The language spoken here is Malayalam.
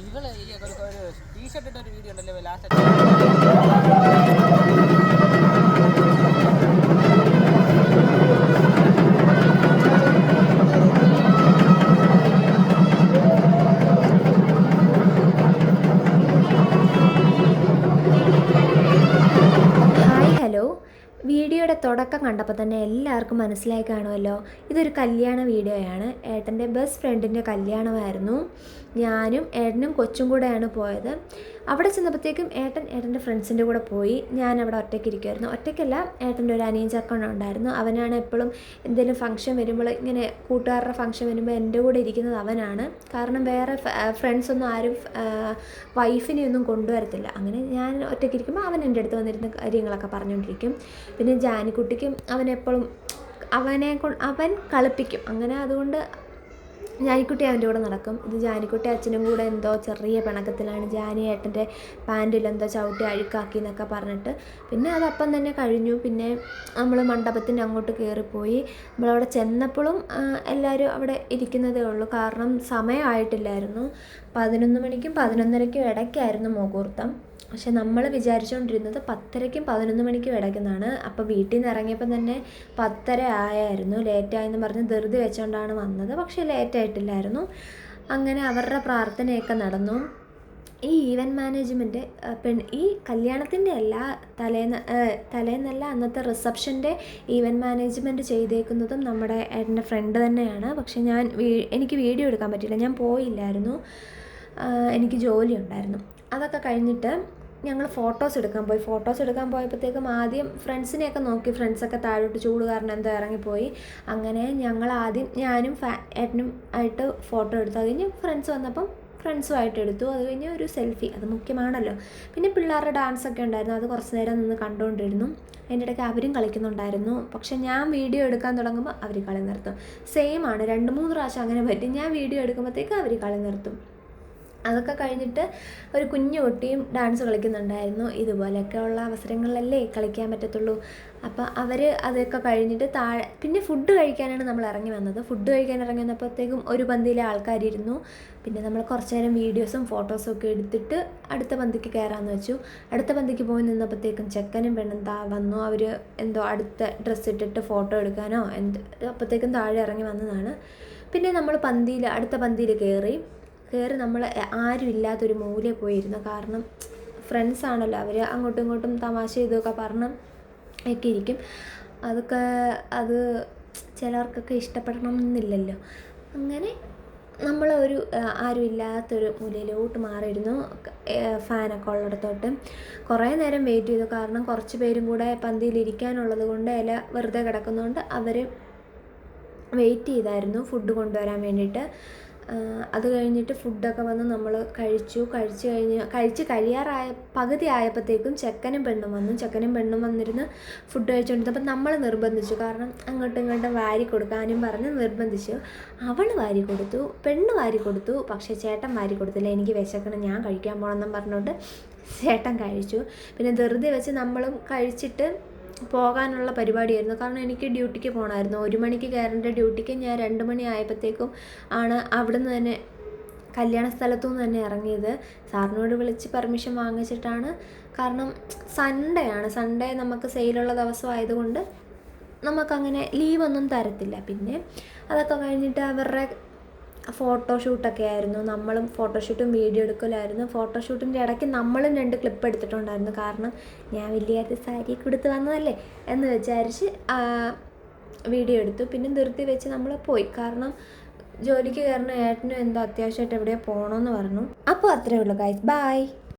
ഇവൾ ഒരു ടീഷർട്ട് ഒരു വീഡിയോ ഉണ്ടല്ലോ ലാസ്റ്റ് വീഡിയോയുടെ തുടക്കം കണ്ടപ്പോൾ തന്നെ എല്ലാവർക്കും മനസ്സിലായി കാണുമല്ലോ. ഇതൊരു കല്യാണ വീഡിയോയാണ്. ഏട്ടന്റെ ബെസ്റ്റ് ഫ്രണ്ടിന്റെ കല്യാണമായിരുന്നു. ഞാനും ഏട്ടനും കൊച്ചും കൂടെയാണ് പോയത്. അവിടെ ചെന്നപ്പോഴത്തേക്കും ഏട്ടൻ ഏട്ടന്റെ ഫ്രണ്ട്സിന്റെ കൂടെ പോയി. ഞാൻ അവിടെ ഒറ്റയ്ക്ക് ഇരിക്കുമായിരുന്നു ഒറ്റയ്ക്കല്ല ഏട്ടന്റെ ഒരു അനിയൻ ചക്കണ ഉണ്ടായിരുന്നു. അവനാണ് എപ്പോഴും എന്തെങ്കിലും ഫംഗ്ഷൻ വരുമ്പോൾ ഇങ്ങനെ കൂട്ടുകാരുടെ ഫംഗ്ഷൻ വരുമ്പോൾ എന്റെ കൂടെ ഇരിക്കുന്നത് അവനാണ്. കാരണം വേറെ ഫ്രണ്ട്സൊന്നും ആരും വൈഫിനെ ഒന്നും കൊണ്ടുവരത്തില്ല. അങ്ങനെ ഞാൻ ഒറ്റയ്ക്ക് ഇരിക്കുമ്പോൾ അവൻ എന്റെ അടുത്ത് വന്നിരുന്ന കാര്യങ്ങളൊക്കെ പറഞ്ഞുകൊണ്ടിരിക്കും. പിന്നെ ജാനിക്കുട്ടിക്കും അവൻ എപ്പോഴും അവനെ അവൻ കളിപ്പിക്കും. അങ്ങനെ അതുകൊണ്ട് ജാനിക്കുട്ടി അവന്റെ കൂടെ നടക്കും. ഇത് ജാനിക്കുട്ടി അച്ഛനും കൂടെ എന്തോ ചെറിയ പിണക്കത്തിലാണ് ജാനി ഏട്ടന്റെ പാന്റിൽ എന്തോ ചവിട്ടി അഴുക്കാക്കി എന്നൊക്കെ പറഞ്ഞിട്ട്. പിന്നെ അതപ്പം തന്നെ കഴിഞ്ഞു. പിന്നെ നമ്മൾ മണ്ഡപത്തിന്റെ അങ്ങോട്ട് കയറിപ്പോയി. നമ്മളവിടെ ചെന്നപ്പോഴും എല്ലാവരും അവിടെ ഇരിക്കുന്നതേ ഉള്ളൂ. കാരണം സമയമായിട്ടില്ലായിരുന്നു. പതിനൊന്ന് മണിക്കും പതിനൊന്നരയ്ക്കും ഇടയ്ക്കായിരുന്നു മുഹൂർത്തം. പക്ഷെ നമ്മൾ വിചാരിച്ചുകൊണ്ടിരുന്നത് പത്തരയ്ക്കും പതിനൊന്ന് മണിക്കും ഇടയ്ക്കെന്നാണ്. അപ്പോൾ വീട്ടിൽ നിന്ന് ഇറങ്ങിയപ്പോൾ തന്നെ പത്തര ആയായിരുന്നു. ലേറ്റായെന്ന് പറഞ്ഞ് ധൃതി വെച്ചുകൊണ്ടാണ് വന്നത്. പക്ഷേ ലേറ്റായിട്ടില്ലായിരുന്നു അങ്ങനെ അവരുടെ പ്രാർത്ഥനയൊക്കെ നടന്നു. ഈ ഈവന്റ് മാനേജ്മെന്റ് പെൺ ഈ കല്യാണത്തിന്റെ അല്ല തലേന്ന് തലേന്നല്ല അന്നത്തെ റിസപ്ഷന്റെ ഈവന്റ് മാനേജ്മെന്റ് ചെയ്തേക്കുന്നതും നമ്മുടെ എന്റെ ഫ്രണ്ട് തന്നെയാണ്. പക്ഷേ ഞാൻ എനിക്ക് വീഡിയോ എടുക്കാൻ പറ്റില്ല ഞാൻ പോയില്ലായിരുന്നു. എനിക്ക് ജോലി ഉണ്ടായിരുന്നു. അതൊക്കെ കഴിഞ്ഞിട്ട് ഞങ്ങൾ ഫോട്ടോസ് എടുക്കാൻ പോയി. ഫോട്ടോസ് എടുക്കാൻ പോയപ്പോഴത്തേക്കും ആദ്യം ഫ്രണ്ട്സിനെയൊക്കെ നോക്കി. ഫ്രണ്ട്സൊക്കെ താഴോട്ട് ചൂട് കാരണം എന്തോ ഇറങ്ങിപ്പോയി. അങ്ങനെ ഞങ്ങൾ ആദ്യം ഞാനും ഫാ ഏട്ടനും ആയിട്ട് ഫോട്ടോ എടുത്തു. അത് കഴിഞ്ഞ് ഫ്രണ്ട്സ് വന്നപ്പം ഫ്രണ്ട്സുമായിട്ട് എടുത്തു. അത് കഴിഞ്ഞ് ഒരു സെൽഫി അത് മുഖ്യമാണല്ലോ. പിന്നെ പിള്ളേരുടെ ഡാൻസ് ഒക്കെ ഉണ്ടായിരുന്നു. അത് കുറച്ച് നേരം നിന്ന് കണ്ടുകൊണ്ടിരുന്നു അതിന്റെ ഇടയ്ക്ക് അവരും കളിക്കുന്നുണ്ടായിരുന്നു. പക്ഷെ ഞാൻ വീഡിയോ എടുക്കാൻ തുടങ്ങുമ്പോൾ അവർ കളി നിർത്തും. സെയിം ആണ്. രണ്ട് മൂന്ന് പ്രാവശ്യം അങ്ങനെ പറ്റി. ഞാൻ വീഡിയോ എടുക്കുമ്പോഴത്തേക്ക് അവർ കളി നിർത്തും. അതൊക്കെ കഴിഞ്ഞിട്ട് ഒരു കുഞ്ഞു കുട്ടിയും ഡാൻസ് കളിക്കുന്നുണ്ടായിരുന്നു. ഇതുപോലെയൊക്കെ ഉള്ള അവസരങ്ങളിലല്ലേ കളിക്കാൻ പറ്റത്തുള്ളൂ. അപ്പോൾ അവർ അതൊക്കെ കഴിഞ്ഞിട്ട് താഴെ പിന്നെ ഫുഡ് കഴിക്കാനാണ് നമ്മൾ ഇറങ്ങി വന്നത്. ഫുഡ് കഴിക്കാൻ ഇറങ്ങി വന്നപ്പോഴത്തേക്കും ഒരു പന്തിയിലെ ആൾക്കാരിരുന്നു. പിന്നെ നമ്മൾ കുറച്ച് നേരം വീഡിയോസും ഫോട്ടോസും ഒക്കെ എടുത്തിട്ട് അടുത്ത പന്തിക്ക് കയറാമെന്ന് വെച്ചു. അടുത്ത പന്തിക്ക് പോയി നിന്നപ്പോഴത്തേക്കും ചെക്കനും പെണ്ണും താ വന്നു. അവർ എന്തോ അടുത്ത ഡ്രസ്സ് ഇട്ടിട്ട് ഫോട്ടോ എടുക്കാനോ എന്ത് അപ്പോഴത്തേക്കും താഴെ ഇറങ്ങി വന്നതാണ്. പിന്നെ നമ്മൾ പന്തിയിൽ അടുത്ത പന്തിയിൽ കയറി. കയറി നമ്മൾ ആരും ഇല്ലാത്തൊരു മൂലയിൽ പോയിരുന്നു. കാരണം ഫ്രണ്ട്സ് ആണല്ലോ അവർ അങ്ങോട്ടും ഇങ്ങോട്ടും തമാശ ഇതൊക്കെ പറഞ്ഞ് ഒക്കെ ഇരിക്കും. അതൊക്കെ അത് ചിലർക്കൊക്കെ ഇഷ്ടപ്പെടണം എന്നില്ലല്ലോ അങ്ങനെ നമ്മൾ ഒരു ആരും ഇല്ലാത്തൊരു മൂലയിലോട്ട് മാറിയിരുന്നു. ഫാനൊക്കെ ഉള്ളിടത്തോട്ട്. കുറേ നേരം വെയിറ്റ് ചെയ്തു. കാരണം കുറച്ച് പേരും കൂടെ പന്തിയിൽ ഇരിക്കാനുള്ളത് കൊണ്ട് ഇല വെറുതെ കിടക്കുന്നതുകൊണ്ട് അവർ വെയിറ്റ് ചെയ്തായിരുന്നു. ഫുഡ് കൊണ്ടുവരാൻ വേണ്ടിയിട്ട്. അത് കഴിഞ്ഞിട്ട് ഫുഡൊക്കെ വന്ന് നമ്മൾ കഴിച്ചു. കഴിച്ചു കഴിഞ്ഞ് കഴിച്ച് കഴിയാറായ പകുതി ആയപ്പോഴത്തേക്കും ചെക്കനും പെണ്ണും വന്നു. ചെക്കനും പെണ്ണും വന്നിരുന്ന് ഫുഡ് കഴിച്ചുകൊണ്ടിരുന്നപ്പോൾ നമ്മൾ നിർബന്ധിച്ചു. കാരണം അങ്ങോട്ടും ഇങ്ങോട്ടും വാരി കൊടുക്കാനും പറഞ്ഞ് നിർബന്ധിച്ചു. അവൾ വാരി കൊടുത്തു. പെണ്ണ് വാരി കൊടുത്തു. പക്ഷേ ചേട്ടൻ വാരി കൊടുത്തില്ല. എനിക്ക് വിശക്കണം. ഞാൻ കഴിക്കാൻ പോകണമെന്നും പറഞ്ഞുകൊണ്ട് ചേട്ടൻ കഴിച്ചു. പിന്നെ ധൃതി വെച്ച് നമ്മളും കഴിച്ചിട്ട് പോകാനുള്ള പരിപാടിയായിരുന്നു. കാരണം എനിക്ക് ഡ്യൂട്ടിക്ക് പോകണമായിരുന്നു ഒരു മണിക്ക് കയറേണ്ട ഡ്യൂട്ടിക്ക് ഞാൻ രണ്ട് മണി ആയപ്പോഴത്തേക്കും ആണ് അവിടുന്ന് തന്നെ കല്യാണ സ്ഥലത്തു നിന്ന് തന്നെ ഇറങ്ങിയത്. സാറിനോട് വിളിച്ച് പെർമിഷൻ വാങ്ങിച്ചിട്ടാണ്. കാരണം സൺഡേ ആണ്. സൺഡേ നമുക്ക് സെയിലുള്ള ദിവസം ആയതുകൊണ്ട് നമുക്കങ്ങനെ ലീവൊന്നും തരത്തില്ല. പിന്നെ അതൊക്കെ കഴിഞ്ഞിട്ട് അവരുടെ ഫോട്ടോഷൂട്ടൊക്കെ ആയിരുന്നു. നമ്മളും ഫോട്ടോഷൂട്ടും വീഡിയോ എടുക്കലായിരുന്നു. ഫോട്ടോഷൂട്ടിന്റെ ഇടയ്ക്ക് നമ്മളും രണ്ട് ക്ലിപ്പ് എടുത്തിട്ടുണ്ടായിരുന്നു. കാരണം ഞാൻ വലിയ സാരിയൊക്കെ എടുത്ത് വന്നതല്ലേ എന്ന് വിചാരിച്ച് വീഡിയോ എടുത്തു. പിന്നെ നിർത്തി വെച്ച് നമ്മൾ പോയി. കാരണം ജോലിക്ക് കയറുന്ന ഏട്ടനും എന്തോ അത്യാവശ്യമായിട്ട് എവിടെയോ പോകണമെന്ന് പറഞ്ഞു. അപ്പോൾ അത്രേ ഉള്ളൂ ഗൈസ് ബൈ